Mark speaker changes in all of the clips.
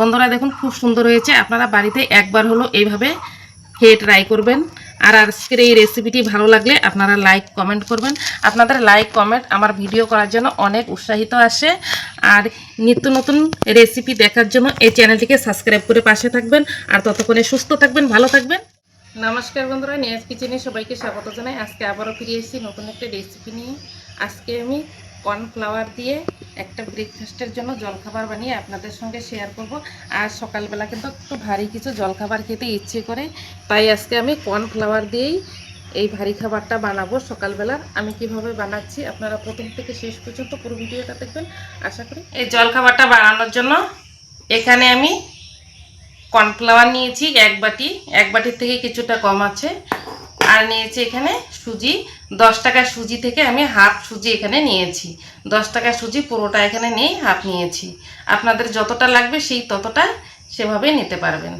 Speaker 1: বন্ধুরা দেখুন, খুব সুন্দর হয়েছে। আপনারা বাড়িতে একবার হলো এইভাবে খেয়ে ট্রাই করবেন। আর আজকের এই রেসিপিটি ভালো লাগলে আপনারা লাইক কমেন্ট করবেন। আপনাদের লাইক কমেন্ট আমার ভিডিও করার জন্য অনেক উৎসাহিত আসে। আর নিত্য নতুন রেসিপি দেখার জন্য এই চ্যানেলটিকে সাবস্ক্রাইব করে পাশে থাকবেন। আর ততক্ষণে সুস্থ থাকবেন, ভালো থাকবেন। নমস্কার বন্ধুরা, নিয়াজ কিচেনে সবাইকে স্বাগত জানাই। আজকে আবারও ফিরে এসেছি নতুন একটা রেসিপি নিয়ে। আজকে আমি কর্নফ্লাওয়ার দিয়ে একটা ব্রেকফাস্টের জন্য জলখাবার বানিয়ে আপনাদের সঙ্গে শেয়ার করব। আর সকালবেলা কিন্তু একটু ভারী কিছু জলখাবার খেতে ইচ্ছে করে, তাই আজকে আমি কর্নফ্লাওয়ার দিয়েই এই ভারী খাবারটা বানাবো। সকালবেলা আমি কীভাবে বানাচ্ছি আপনারা প্রথম থেকে শেষ পর্যন্ত পুরো ভিডিওটা দেখবেন, আশা করি। এই জলখাবারটা বানানোর জন্য এখানে আমি কর্নফ্লাওয়ার নিয়েছি এক বাটি, এক বাটির থেকে কিছুটা কম আছে। আর নিয়েছি এখানে সুজি। দশ টাকা সুজি থেকে আমি হাফ সুজি এখানে নিয়েছি। দশ টাকা সুজি পুরোটা এখানে নেই হাফ নিয়েছি। আপনাদের যতটা লাগবে সেই ততটা সেভাবে নিতে পারবেন।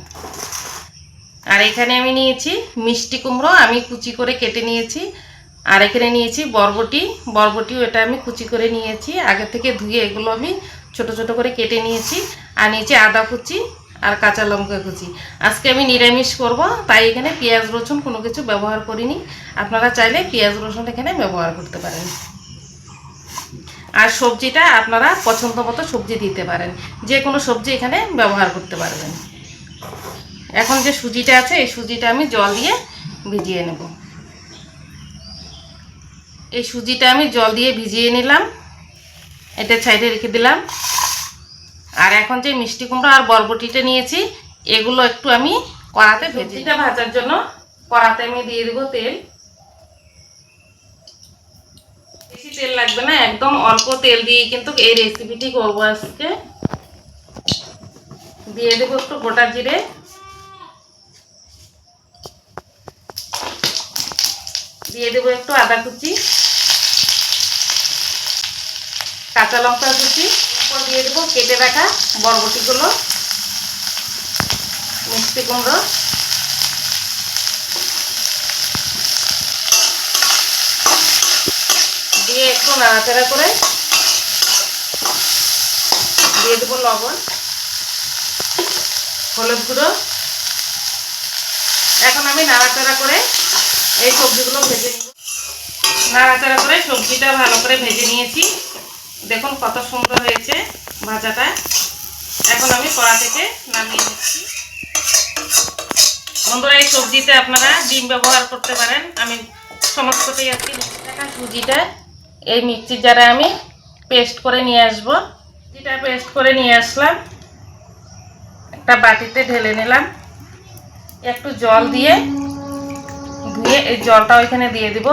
Speaker 1: আর এখানে আমি নিয়েছি মিষ্টি কুমড়ো, আমি কুচি করে কেটে নিয়েছি। আর এখানে নিয়েছি বরবটি। বরবটিও এটা আমি কুচি করে নিয়েছি। আগে থেকে ধুয়ে এগুলো আমি ছোট ছোট করে কেটে নিয়েছি। আর নিয়েছি আদা কুচি। আর কাঁচা লঙ্কা কুচি। আজকে আমি নিরামিষ করব, তাই এখানে পেঁয়াজ রসুন কোনো কিছু ব্যবহার করিনি। আপনারা চাইলে পেঁয়াজ রসুন এখানে ব্যবহার করতে পারেন। আর সবজিটা আপনারা পছন্দ মতো সবজি দিতে পারেন। যে কোনো সবজি এখানে ব্যবহার করতে পারবেন। এখন যে সুজিটা আছে, এই সুজিটা আমি জল দিয়ে ভিজিয়ে নেব। এই সুজিটা আমি জল দিয়ে ভিজিয়ে নিলাম। এটা সাইডে রেখে দিলাম। আর এখন যে মিষ্টি কুমড়ো আর বরবটিটা নিয়েছি, এগুলো একটু আমি কড়াতে ভেজিটা ভাজার জন্য কড়াতে আমি দিয়ে দেবো তেল। বেশি তেল লাগবে না, একদম অল্প তেল দিয়ে কিন্তু এই রেসিপিটি করব আজকে। দিয়ে দেবো একটু গোটা জিরে। দিয়ে দেবো একটু আদা কুচি, কাঁচা লঙ্কা কুচি। এরপর দিয়ে দেবো কেটে রাখা বরবটিগুলো, মিষ্টি কুমড়ো। দিয়ে একটু নাড়াচাড়া করে দিয়ে দেবো লবণ, হলুদ গুঁড়ো। এখন আমি নাড়াচাড়া করে এই সবজিগুলো ভেজে নিব। নাড়াচাড়া করে সবজিটা ভালো করে ভেজে নিয়েছি। দেখুন কত সুন্দর হয়েছে ভাজাটা। এখন আমি কড়া থেকে নামিয়ে নিচ্ছি। বন্ধুরা, এই সবজিতে আপনারা ডিম ব্যবহার করতে পারেন। আমি সমস্তটাই আজকে টাকা সুজিটা। এই মিক্সির জারে আমি পেস্ট করে নিয়ে আসব। সুজিটা পেস্ট করে নিয়ে আসলাম। একটা বাটিতে ঢেলে নিলাম। একটু জল দিয়ে ধুয়ে এই জলটা ওইখানে দিয়ে দিব।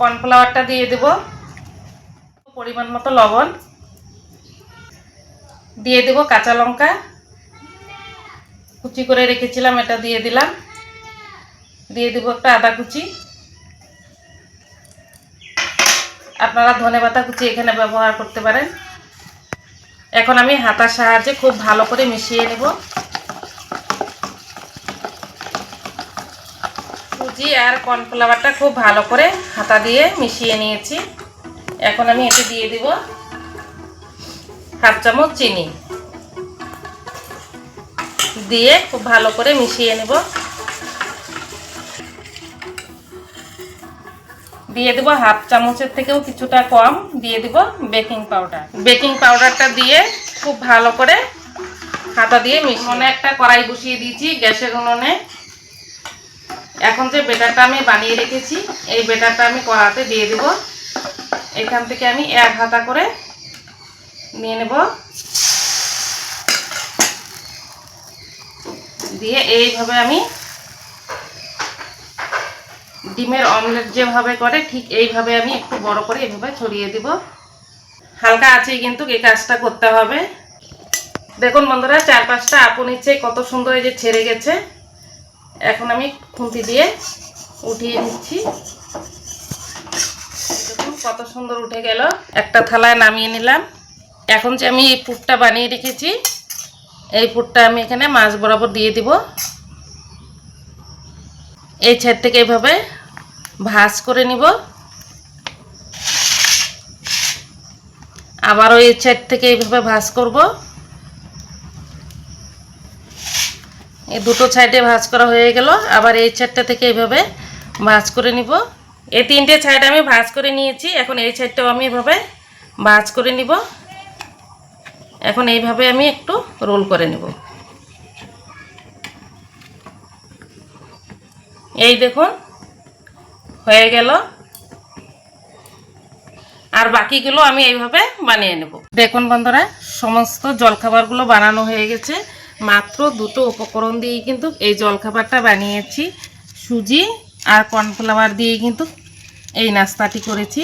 Speaker 1: কর্নফ্লাওয়ারটা দিয়ে দেব। পরিমাণ মতো লবণ। দিয়ে দেব কাঁচা লঙ্কা। কুচি করে রেখেছিলাম, এটা দিয়ে দিলাম। দিয়ে দেব একটা আদা কুচি। আপনারা ধনে পাতা কুচি এখানে ব্যবহার করতে পারেন। এখন আমি হাতার সাহায্যে খুব ভালো করে মিশিয়ে নেব। সুজি আর কর্নফ্লাওয়ারটা খুব ভালো করে হাতা দিয়ে মিশিয়ে নিয়েছি। এখন আমি এতে দিয়ে দিব হাফ চামচ চিনি। দিয়ে খুব ভালো করে মিশিয়ে নেব। দিয়ে দেবো হাফ চামচের থেকেও কিছুটা কম। দিয়ে দিব বেকিং পাউডার। বেকিং পাউডারটা দিয়ে খুব ভালো করে হাতা দিয়ে মিশিয়ে একটা কড়াই বসিয়ে দিয়েছি গ্যাসের উনুনে। এখন যে বেটারটা আমি বানিয়ে রেখেছি, এই বেটারটা আমি কড়াতে দিয়ে দেব। এখান থেকে আমি এক হাতা করে নিয়ে নেব। দিয়ে এইভাবে আমি ডিমের অমলেট যেভাবে করে, ঠিক এইভাবে আমি একটু বড় করে এইভাবে ছড়িয়ে দিব। হালকা আছেই কিন্তু এই কাজটা করতে হবে। দেখুন বন্ধুরা চার পাঁচটা আপু নিচ্ছে, কত সুন্দর এই যে ছেড়ে গেছে। এখন আমি খুন্তি দিয়ে উঠিয়ে নিচ্ছি। দেখুন কত সুন্দর উঠে গেল। একটা থালায় নামিয়ে নিলাম। এখন যে আমি এই পুরটা বানিয়ে রেখেছি, এই পুরটা আমি এখানে মাছ বরাবর দিয়ে দিব। এই ছাদ থেকে এইভাবে ভাজ করে নিব। আবারও এই সাইড থেকে এইভাবে ভাঁজ করব। এই দুটো সাইডে ভাঁজ করা হয়ে গেল। আবার এই সাইডটা থেকে এইভাবে ভাঁজ করে নিব। এই তিনটে সাইড আমি ভাঁজ করে নিয়েছি। এখন এই সাইডটাও আমি এভাবে ভাঁজ করে নিব। এখন এইভাবে আমি একটু রোল করে নেব। এই দেখুন, হয়ে গেল। আর বাকিগুলো আমি এইভাবে বানিয়ে নেব। দেখুন বন্ধুরা, সমস্ত জলখাবারগুলো বানানো হয়ে গেছে। মাত্র দুটো উপকরণ দিয়ে কিন্তু এই জলখাবারটা বানিয়েছি। সুজি আর কর্নফ্লাওয়ার দিয়ে কিন্তু এই নাস্তাটি করেছি।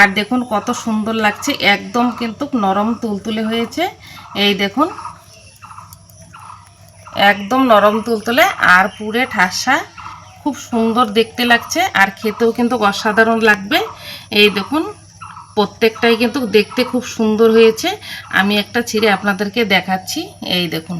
Speaker 1: আর দেখুন কত সুন্দর লাগছে, একদম কিন্তু নরম তুলতুলে হয়েছে। এই দেখুন, একদম নরম তুলতুলে আর পুরে ঠাসা। খুব সুন্দর দেখতে লাগছে আর খেতেও কিন্তু অসাধারণ লাগবে। এই দেখুন, প্রত্যেকটাই কিন্তু দেখতে খুব সুন্দর হয়েছে। আমি একটা ছিঁড়ে আপনাদেরকে দেখাচ্ছি। এই দেখুন।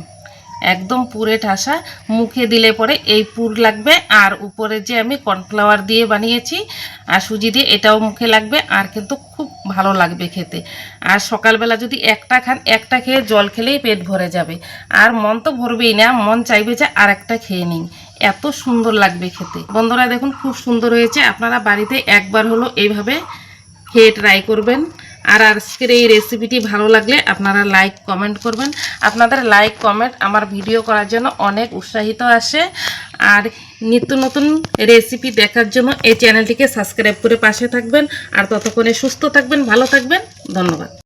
Speaker 1: একদম পুরে ঠাসা, মুখে দিলে পরে এই পুর লাগবে। আর উপরে যে আমি কর্নফ্লাওয়ার দিয়ে বানিয়েছি আর সুজি দিয়ে, এটাও মুখে লাগবে আর কিন্তু খুব ভালো লাগবে খেতে। আর সকালবেলা যদি একটা খান, একটা খেয়ে জল খেলেই পেট ভরে যাবে। আর মন তো ভরবেই না, মন চাইবে যে আর একটা খেয়ে নিই। এত সুন্দর লাগবে খেতে। বন্ধুরা দেখুন, খুব সুন্দর হয়েছে। আপনারা বাড়িতে একবার হলো এইভাবে খেয়ে ট্রাই করবেন। আর আজকের এই রেসিপিটি ভালো লাগলে আপনারা লাইক কমেন্ট করবেন। আপনাদের লাইক কমেন্ট আমার ভিডিও করার জন্য অনেক উৎসাহিত আসে। আর নিত্য নতুন রেসিপি দেখার জন্য এই চ্যানেলটিকে সাবস্ক্রাইব করে পাশে থাকবেন। আর ততক্ষণে সুস্থ থাকবেন, ভালো থাকবেন। ধন্যবাদ।